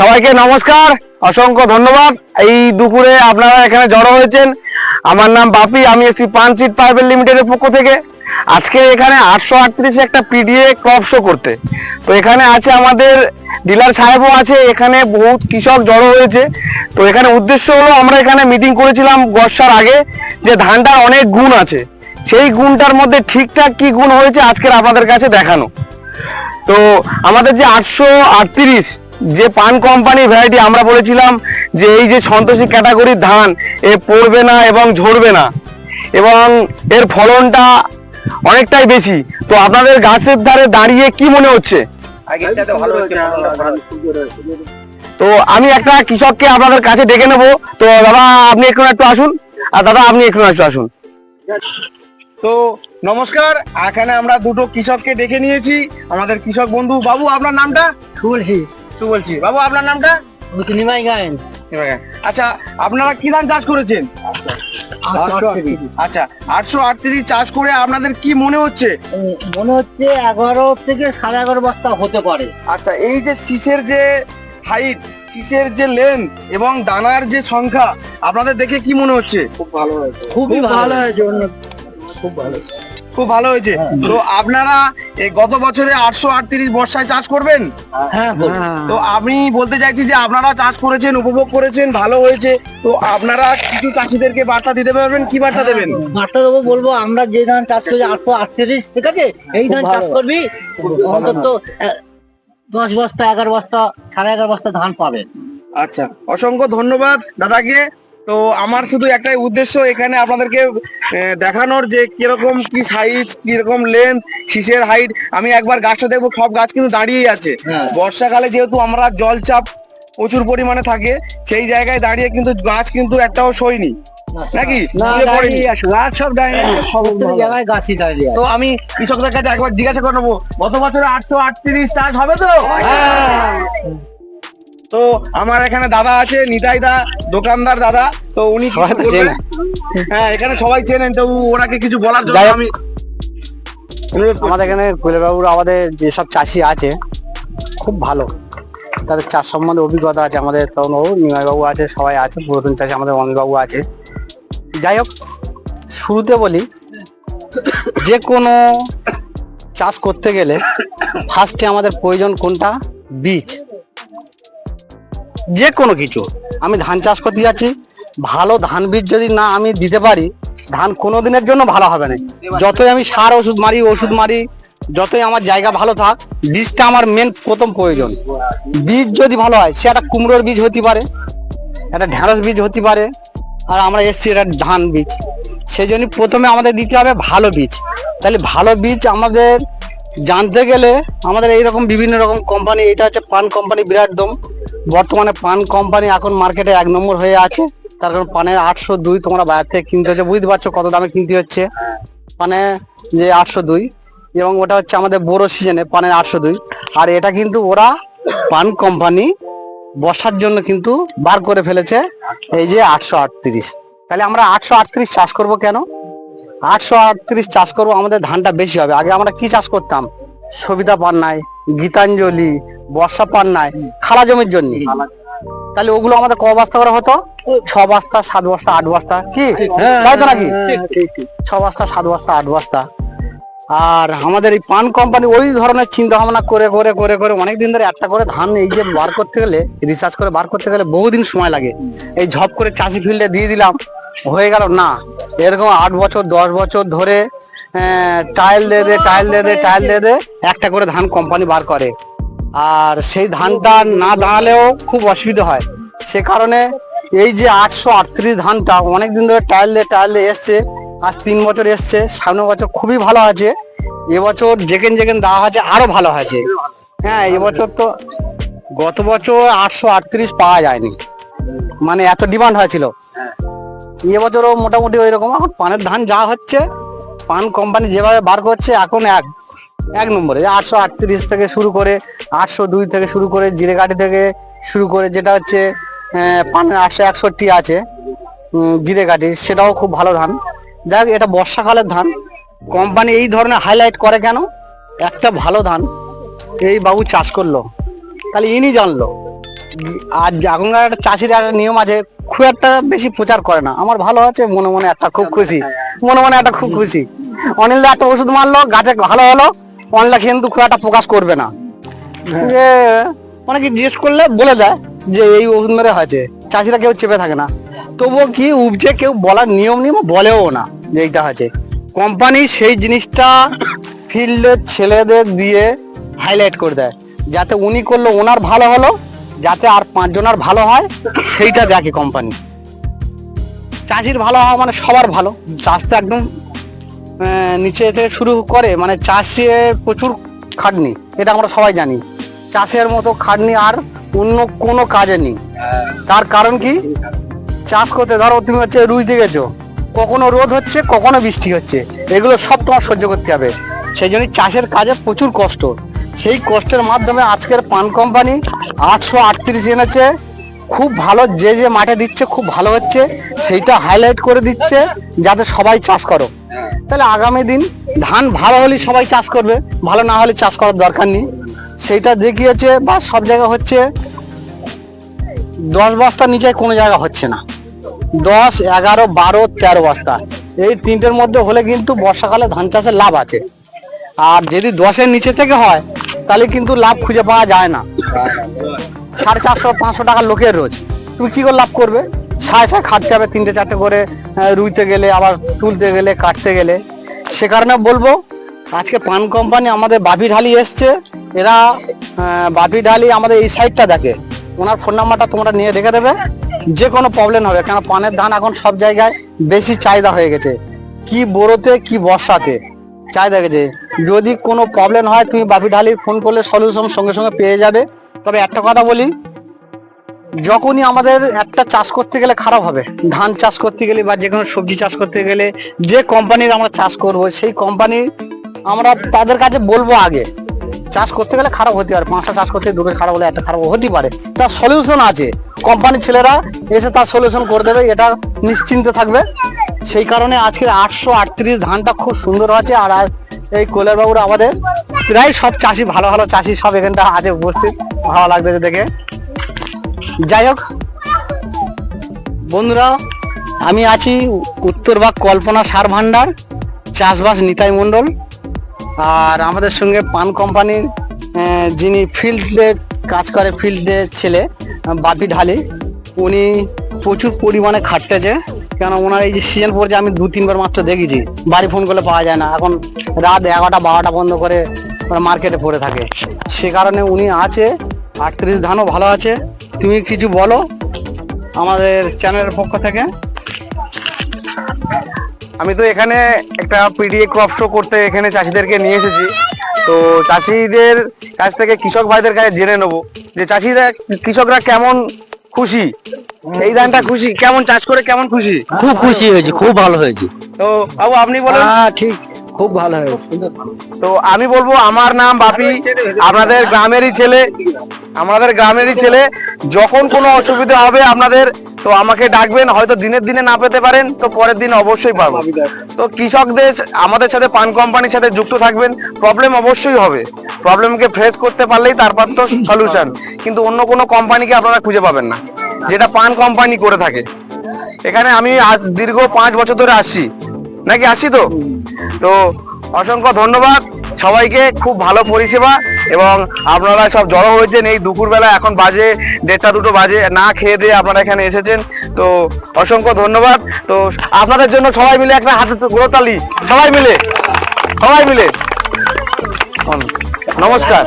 সবাইকে নমস্কার, অসংখ্য ধন্যবাদ। এই দুপুরে আপনারা এখানে জড়ো হয়েছেন। আমার নাম বাপি, আমি এসছি পান সিট প্রাইভেট লিমিটেডের পক্ষ থেকে। আজকে এখানে আটশো আটত্রিশে একটা পিডিএ ক্রপ শো করতে। তো এখানে আছে আমাদের ডিলার সাহেবও আছে, এখানে বহুত কৃষক জড়ো হয়েছে। তো এখানে উদ্দেশ্য হলো, আমরা এখানে মিটিং করেছিলাম বর্ষার আগে, যে ধানটার অনেক গুণ আছে। সেই গুণটার মধ্যে ঠিকঠাক কি গুণ হয়েছে, আজকের আপনাদের কাছে দেখানো। তো আমাদের যে আটশো আটত্রিশ যে পান কোম্পানি ভ্যারাইটি আমরা বলেছিলাম যে এই যে সন্তোষী ক্যাটাগরির ধান এ পড়বে না এবং ঝরবে না। এবং এর ফলনটা অনেকটাই বেশি। তো আপনাদের গাছের ধারে দাঁড়িয়ে কি মনে হচ্ছে? তো আমি একটা কৃষককে আপনাদের কাছে ডেকে নেব। তো দাদা আপনি একটু একটু আসুন। আর দাদা আপনি একটু একটু আসুন। তো নমস্কার এখানে আমরা দুটো কৃষককে ডেকে নিয়েছি। আমাদের কৃষক বন্ধু বাবু আপনার নামটা? শুনছি একটু বলছি? বাবু আপনার নামটা? নিমাই গায়েন? আচ্ছা আপনারা কি ধান চাষ করেছেন? আচ্ছা আটশো আটত্রিশ চাষ করে আপনাদের কি মনে হচ্ছে? মনে হচ্ছে এগারো থেকে সাড়ে এগারো বস্তা হতে পারে। আচ্ছা এই যে শীষের যে হাইট শীষের যে লেন এবং দানার যে সংখ্যা আপনাদের দেখে কি মনে হচ্ছে? খুব ভালো হয়েছে। খুবই ভালো হয়েছে। খুব ভালো খুব ভালো হয়েছে। তো আপনারা এই গত বছরে আটশো আটত্রিশ বর্ষায় চাষ করবেন? হ্যাঁ তো আমি বলতে চাইছি যে আপনারা চাষ করেছেন উপভোগ করেছেন ভালো হয়েছে। তো আপনারা কিছু চাষিদেরকে বার্তা দিতে পারবেন? কি বার্তা দেবেন? বার্তা দেবো বলব আমরা যে ধান চাষ করি আটশো আটত্রিশ ঠিক আছে? এই ধান চাষ করবি অন্তত দশ বস্তা এগারো বস্তা সাড়ে এগারো বস্তা ধান পাবে আচ্ছা অসংখ্য ধন্যবাদ দাদাকে। তো আমার শুধু একটাই উদ্দেশ্য এখানে আপনাদেরকে দেখানোর যে কীরকম কি সাইজ কীরকম লেন্থ শীষের হাইট আমি একবার গাছটা দেখব সব গাছ কিন্তু দাঁড়িয়েই আছে। হ্যাঁ। বর্ষাকালে যেহেতু আমরা জল চাপ প্রচুর পরিমাণে থাকে সেই জায়গায় দাঁড়িয়ে কিন্তু গাছ কিন্তু একটাও সইনি নাকি? গাছ সব জায়গায় গাছই দাঁড়িয়ে তো আমি কৃষকদের কাছে একবার জিজ্ঞাসা করে নেব গত বছর আটশো আটত্রিশ চাষ হবে তো? তো আমার এখানে দাদা আছে নিতাই দা দোকানদার দাদা। তো উনি হ্যাঁ এখানে সবাই চেনেন তো ওনাকে কিছু বলার জন্য আমি আমাদের এখানে কৈলাবাবুর আমাদের যেসব চাষি আছে খুব ভালো। তাদের চাষ সম্বন্ধে অভিজ্ঞতা আছে আমাদের তখন বাবু নিমাইবাবু আছে সবাই আছে পুরাতন চাষি আমাদের অনিলবাবু আছে। যাই হোক শুরুতে বলি যে কোনো চাষ করতে গেলে ফার্স্টে আমাদের প্রয়োজন কোনটা? বীজ। যে কোনো কিছু। আমি ধান চাষ করতে যাচ্ছি। ভালো ধান বীজ যদি না আমি দিতে পারি, ধান কোনো দিনের জন্য ভালো হবে না। যতই আমি সার ওষুধ মারি ওষুধ মারি, যতই আমার জায়গা ভালো থাক, বীজটা আমার মেন প্রথম প্রয়োজন। বীজ যদি ভালো হয়, সে একটা কুমড়োর বীজ হতে পারে, একটা ঢেঁড়স বীজ হতে পারে, আর আমরা এসছি এটা ধান বীজ। সেই জন্য প্রথমে আমাদের দিতে হবে ভালো বীজ। তাহলে ভালো বীজ আমাদের জানতে গেলে আমাদের এইরকম বিভিন্ন রকম কোম্পানি এটা হচ্ছে পান কোম্পানি বিরাট দম। বর্তমানে পান কোম্পানি এখন মার্কেটে এক নম্বর হয়ে আছে। তার কারণ পানের আটশো দুই তোমরা বাজার থেকে কিনতে হচ্ছে। বুঝতে পারছ কত দামে কিনতে হচ্ছে? পানে যে আটশো দুই। এবং ওটা হচ্ছে আমাদের বড় সিজনে পানের আটশো দুই। আর এটা কিন্তু ওরা পান কোম্পানি বসার জন্য কিন্তু বার করে ফেলেছে। এই যে আটশো আটত্রিশ। তাহলে আমরা আটশো আটত্রিশ চাষ করব কেন? আটশো আটত্রিশ চাষ করব, আমাদের ধানটা বেশি হবে। আগে আমরা কি চাষ করতাম? সুবিধা সবিতা পান্নায় গীতাঞ্জলি বর্ষা পান্নায় খালা জমির জন্য। তাহলে ওগুলো আমাদের ক বস্তা করে হতো? ছ বস্তা সাত বস্তা আট বস্তা কি? তাই তো নাকি? ছ বস্তা সাত বস্তা আট বস্তা। আর আমাদের এই পান কোম্পানি ওই ধরনের চিন্তা ভাবনা করে করে করে করে অনেক দিন ধরে একটা করে ধান এই যে বার করতে গেলে রিসার্চ করে বার করতে গেলে বহুদিন সময় লাগে। এই ঝপ করে চাষি ফিল্ডে দিয়ে দিলাম হয়ে গেল না। এরকম আট বছর দশ বছর ধরে টাইল দিয়ে দে টাইল দিয়ে দে টাইল দিয়ে দে একটা করে ধান কোম্পানি বার করে। আর সেই ধানটা না দাঁড়ালেও খুব অসুবিধা হয়। সে কারণে এই যে আটশো আটত্রিশ ধানটা অনেকদিন ধরে টাইল দিয়ে এসছে। আজ তিন বছর এসছে, সামনের বছর খুবই ভালো আছে এবছর যেখান যেখান দেওয়া হয়েছে, আরও ভালো হয়েছে। হ্যাঁ এবছর তো গত বছর আটশো আটত্রিশ পাওয়া যায়নি। মানে এত ডিমান্ড হয়েছিল। এবছরও মোটামুটি ওই রকম। এখন পানের ধান যা হচ্ছে পান কোম্পানি যেভাবে বার করছে, এখন এক এক নম্বরে। আটশো আটত্রিশ থেকে শুরু করে, আটশো দুই থেকে শুরু করে জিরেকাঠি থেকে শুরু করে, যেটা হচ্ছে পানের আটশো একষট্টি আছে জিরেকাঠি সেটাও খুব ভালো ধান। যাক, এটা বর্ষাকালের ধান। কোম্পানি এই ধরনের হাইলাইট করে কেন? একটা ভালো ধান এই বাবু চাষ করল। তাহলে ইনি জানলো। আর এখনকার চাষির একটা নিয়ম আছে, খুব একটা বেশি প্রচার করে না। আমার ভালো আছে, মনে মনে একটা খুব খুশি। মনে মনে একটা খুব খুশি। অনিল দা একটা ওষুধ মারলো গাছে ভালো হলো। অনিলদা কিন্তু খুব একটা প্রকাশ করবে না। যে অনেকে জিজ্ঞেস করলে বলে দেয় যে এই ওষুধ মেরে হয়েছে। চাষিরা কেউ চেপে থাকে না। তবুও কি উপজে কেউ বলার নিয়ম নিয়ম বলেও না যে এইটা হয়েছে। কোম্পানি সেই জিনিসটা ফিল্ডের ছেলেদের দিয়ে হাইলাইট করে দেয়। যাতে উনি করল ওনার ভালো হলো যাতে আর পাঁচজনের ভালো হয় সেইটা দেখে কোম্পানি। চাষির ভালো হওয়া মানে সবার ভালো। চাষ তো একদম নিচে থেকে শুরু করে মানে চাষে প্রচুর খাটনি, এটা আমরা সবাই জানি। চাষের মতো খাটনি আর অন্য কোনো কাজে নেই। তার কারণ কি? চাষ করতে ধরো তুমি হচ্ছে রুইতে গেছো কখনো রোদ হচ্ছে, কখনো বৃষ্টি হচ্ছে, এগুলো সব তোমার সহ্য করতে হবে। সেই জন্য চাষের কাজে প্রচুর কষ্ট। সেই কষ্টের মাধ্যমে আজকের পান কোম্পানি আটশো আটত্রিশ এনেছে খুব ভালো, যে যে মাঠে দিচ্ছে খুব ভালো হচ্ছে। সেইটা হাইলাইট করে দিচ্ছে যাতে সবাই চাষ করো। তাহলে আগামী দিন ধান ভালো হলে সবাই চাষ করবে, ভালো না হলে চাষ করার দরকার নেই। সেইটা দেখিয়েছে বা সব জায়গা হচ্ছে, দশ বস্তার নিচে কোনো জায়গা হচ্ছে না। দশ, এগারো, বারো, তেরো বস্তা। এই তিনটের মধ্যে হলে কিন্তু বর্ষাকালে ধান চাষের লাভ আছে। আর যদি দশের নিচে থেকে হয়, তাহলে কিন্তু লাভ খুঁজে পাওয়া যায় না। সাড়ে চারশো, পাঁচশো টাকা লোকের রোজ। তুমি কি করে লাভ করবে? সাড়ে ছয় খাটতে হবে, তিনটে চারটে করে রুইতে গেলে, আবার তুলতে গেলে, কাটতে গেলে। সে কারণে বলব, আজকে পান কোম্পানি আমাদের বাপি ঢালি এসছে। এরা বাপি ঢালি আমাদের এই সাইডটা দেখে। ওনার ফোন নাম্বারটা তোমরা নিয়ে রেখে দেবে। যে কোনো প্রবলেম হবে কেন পানের ধান এখন সব জায়গায় বেশি চাহিদা হয়ে গেছে। কি বোরোতে, কি বর্ষাতে। চাহিদা গেছে। যদি কোনো প্রবলেম হয়, তুমি বাপি ঢালির ফোন করলে সলিউশন সঙ্গে সঙ্গে পেয়ে যাবে। তবে একটা কথা বলি, যখনই আমাদের একটা চাষ করতে গেলে খারাপ হবে, ধান চাষ করতে গেলে বা যে কোনো সবজি চাষ করতে গেলে যে কোম্পানির আমরা চাষ করব, সেই কোম্পানি আমরা তাদের কাছে বলব আগে, চাষ করতে গেলে খারাপ হতে পারে, পাঁচটা চাষ করতে দুটো খারাপ হলে একটা খারাপ হতে পারে। তার সলিউশন আছে কোম্পানির ছেলেরা এসে তার সলিউশন করে দেবে, এটা নিশ্চিন্ত থাকবে। সেই কারণে আজকে আটশো আটত্রিশ ধানটা খুব সুন্দর আছে আর আর এই কোলের বাবুরা আমাদের। প্রায় সব চাষি ভালো ভালো চাষি সব এখানটা আছে উপস্থিত। ভালো লাগতেছে দেখে। যাই হোক। বন্ধুরা, আমি আছি উত্তরবাগ কল্পনা সার ভান্ডার, চাষবাস নিতাই মণ্ডল। আর আমাদের সঙ্গে পান কোম্পানির যিনি ফিল্ডে কাজ করে ফিল্ডে ছেলে, বাপি ঢালি। উনি প্রচুর পরিমাণে খাটতেছে। কেন ওনার এই যে সিজন পড়ছে আমি দু, তিনবার মাত্র দেখেছি, বাড়ি ফোন করলে পাওয়া যায় না। এখন রাত এগারোটা, বারোটা বন্ধ করে মার্কেটে পড়ে থাকে। সে কারণে উনি আছে, আটত্রিশ ধানও ভালো আছে। তুমি কিছু বলো আমাদের চ্যানেলের পক্ষ থেকে? আমি তো এখানে একটা পিডিএ ক্রপ শো করতে এখানে চাষিদেরকে নিয়ে এসেছি। তো চাষিদের কাছ থেকে কৃষক ভাইদের কাছে জেনে নেব যে চাষিরা, কৃষকরা কেমন খুশি? এই ধানটা খুশি? কেমন চাষ করে কেমন খুশি? খুব খুশি হয়েছে খুব ভালো হয়েছে। তো বাবু আপনি বলেন। হ্যাঁ ঠিক। খুব ভালো হয়েছে। তো আমি বলব, আমার নাম বাপি। আপনাদের গ্রামেরই ছেলে। আমাদের গ্রামেরই ছেলে। যখন কোনো অসুবিধা হবে আপনাদের, তো আমাকে ডাকবেন। হয়তো দিনের দিনে না পেতে পারেন, তো পরের দিন অবশ্যই পাবো। তো কৃষকদের, আমাদের সাথে পান কোম্পানির সাথে যুক্ত থাকবেন। প্রবলেম অবশ্যই হবে। প্রবলেমকে ফেস করতে পারলেই তারপর তো সলিউশন কিন্তু অন্য কোনো কোম্পানিকে আপনারা খুঁজে পাবেন না। যেটা পান কোম্পানি করে থাকে। এখানে আমি আজ দীর্ঘ পাঁচ বছর ধরে আসছি। নাকি আসি তো? তো অসংখ্য ধন্যবাদ। সবাইকে খুব ভালো পরিষেবা এবং আপনারা সব জড়ো হয়েছেন এই দুপুরবেলা, এখন বাজে দেড়টা দুটো বাজে, না খেয়ে দিয়ে আপনারা এখানে এসেছেন। তো অসংখ্য ধন্যবাদ। তো আপনাদের জন্য সবাই মিলে একটা হাতে গোড়তালি সবাই মিলে সবাই মিলে। নমস্কার।